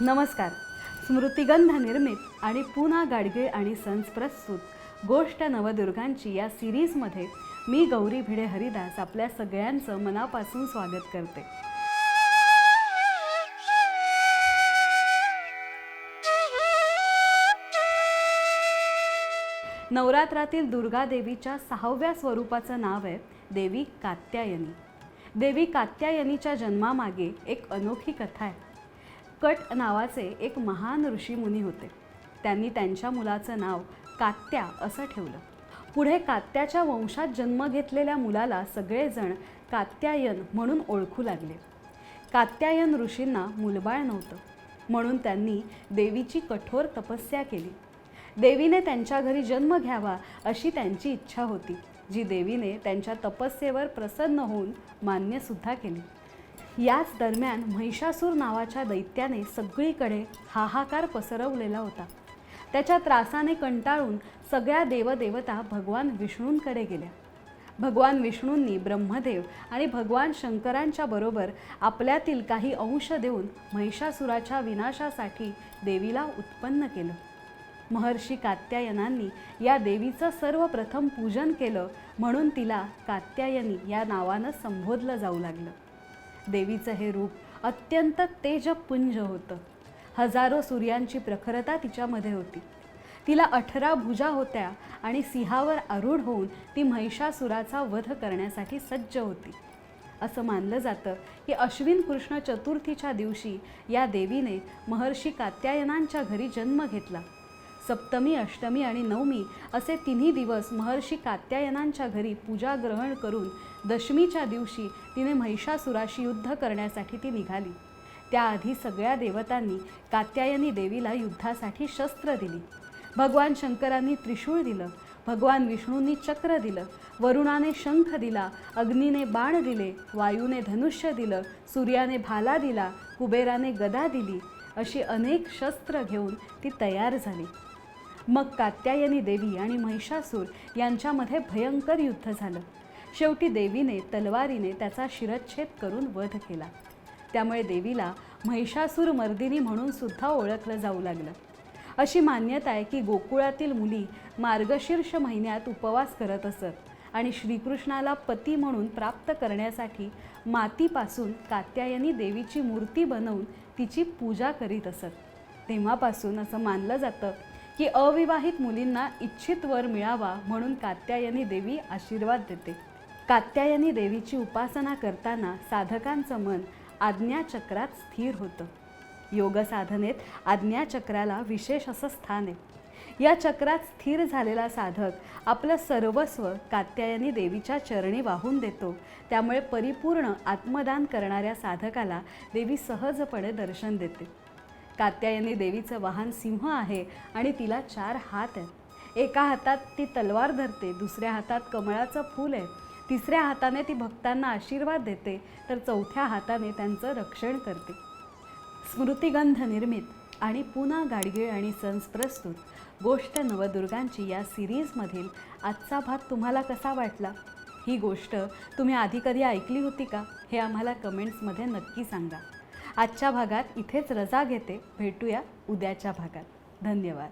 नमस्कार. स्मृतिगंध निर्मित आणि पुना गाडगीळ आणि सन्स प्रस्तुत गोष्ट नवदुर्गांची या सिरीजमध्ये मी गौरी भिडे हरिदास आपल्या सगळ्यांचं मनापासून स्वागत करते. नवरात्रातील दुर्गा देवीच्या सहाव्या स्वरूपाचं नाव आहे देवी कात्यायनी. देवी कात्यायनीच्या जन्मामागे एक अनोखी कथा आहे. कट नावाचे एक महान ऋषीमुनी होते. त्यांनी त्यांच्या मुलाचं नाव कात्या असं ठेवलं. पुढे कात्याच्या वंशात जन्म घेतलेल्या मुलाला सगळेजण कात्यायन म्हणून ओळखू लागले. कात्यायन ऋषींना मुलबाळ नव्हतं. म्हणून त्यांनी देवीची कठोर तपस्या केली. देवीने त्यांच्या घरी जन्म घ्यावा अशी त्यांची इच्छा होती जी देवीने त्यांच्या तपस्येवर प्रसन्न होऊन मान्यसुद्धा केली. याच दरम्यान महिषासूर नावाच्या दैत्याने सगळीकडे हाहाकार पसरवलेला होता. त्याच्या त्रासाने कंटाळून सगळ्या देवदेवता भगवान विष्णूंकडे गेल्या. भगवान विष्णूंनी ब्रह्मदेव आणि भगवान शंकरांच्या बरोबर आपल्यातील काही अंश देऊन महिषासुराच्या विनाशासाठी देवीला उत्पन्न केलं. महर्षी कात्यायनांनी या देवीचं सर्वप्रथम पूजन केलं म्हणून तिला कात्यायनी या नावानं संबोधलं जाऊ लागलं. देवीचं हे रूप अत्यंत तेजपुंज होतं. हजारो सूर्यांची प्रखरता तिच्यामध्ये होती. तिला अठरा भुजा होत्या आणि सिंहावर आरूढ होऊन ती महिषासुराचा वध करण्यासाठी सज्ज होती. असं मानलं जातं की अश्विन कृष्ण चतुर्थीच्या दिवशी या देवीने महर्षी कात्यायनांच्या घरी जन्म घेतला. सप्तमी अष्टमी आणि नवमी असे तिन्ही दिवस महर्षी कात्यायनांच्या घरी पूजा ग्रहण करून दशमीच्या दिवशी तिने महिषासुराशी युद्ध करण्यासाठी ती निघाली. त्याआधी सगळ्या देवतांनी कात्यायनी देवीला युद्धासाठी शस्त्र दिली. भगवान शंकरांनी त्रिशूळ दिलं भगवान विष्णूंनी चक्र दिलं वरुणाने शंख दिला अग्नीने बाण दिले वायूने धनुष्य दिलं सूर्याने भाला दिला कुबेराने गदा दिली अशी अनेक शस्त्र घेऊन ती तयार झाली. मग कात्यायनी देवी आणि महिषासूर यांच्यामध्ये भयंकर युद्ध झालं. शेवटी देवीने तलवारीने त्याचा शिरच्छेद करून वध केला. त्यामुळे देवीला महिषासूर मर्दिनी म्हणून सुद्धा ओळखलं जाऊ लागलं. अशी मान्यता आहे की गोकुळातील मुली मार्गशीर्ष महिन्यात उपवास करत असत आणि श्रीकृष्णाला पती म्हणून प्राप्त करण्यासाठी मातीपासून कात्यायनी देवीची मूर्ती बनवून तिची पूजा करीत असत. तेव्हापासून असं मानलं जातं की अविवाहित मुलींना इच्छित वर मिळावा म्हणून कात्यायनी देवी आशीर्वाद देते. कात्यायनी देवीची उपासना करताना साधकांचं मन आज्ञाचक्रात स्थिर होतं. योगसाधनेत आज्ञाचक्राला विशेष असं स्थान आहे. या चक्रात स्थिर झालेला साधक आपलं सर्वस्व कात्यायनी देवीच्या चरणी वाहून देतो. त्यामुळे परिपूर्ण आत्मदान करणाऱ्या साधकाला देवी सहजपणे दर्शन देते. कात्यायनी देवीचं वाहन सिंह आहे आणि तिला चार हात आहेत. एका हातात ती तलवार धरते दुसऱ्या हातात कमळाचं फूल आहे. तिसऱ्या हाताने ती भक्तांना आशीर्वाद देते तर चौथ्या हाताने त्यांचं रक्षण करते. स्मृतिगंध निर्मित आणि पुन्हा गाडगीळ आणि सन्स प्रस्तुत. गोष्ट नवदुर्गांची या सिरीजमधील आजचा भाग तुम्हाला कसा वाटला? ही गोष्ट तुम्ही आधी कधी ऐकली होती का? हे आम्हाला कमेंट्समध्ये नक्की सांगा. आजच्या भागात इथेच रजा घेते. भेटूया उद्याच्या भागात. धन्यवाद.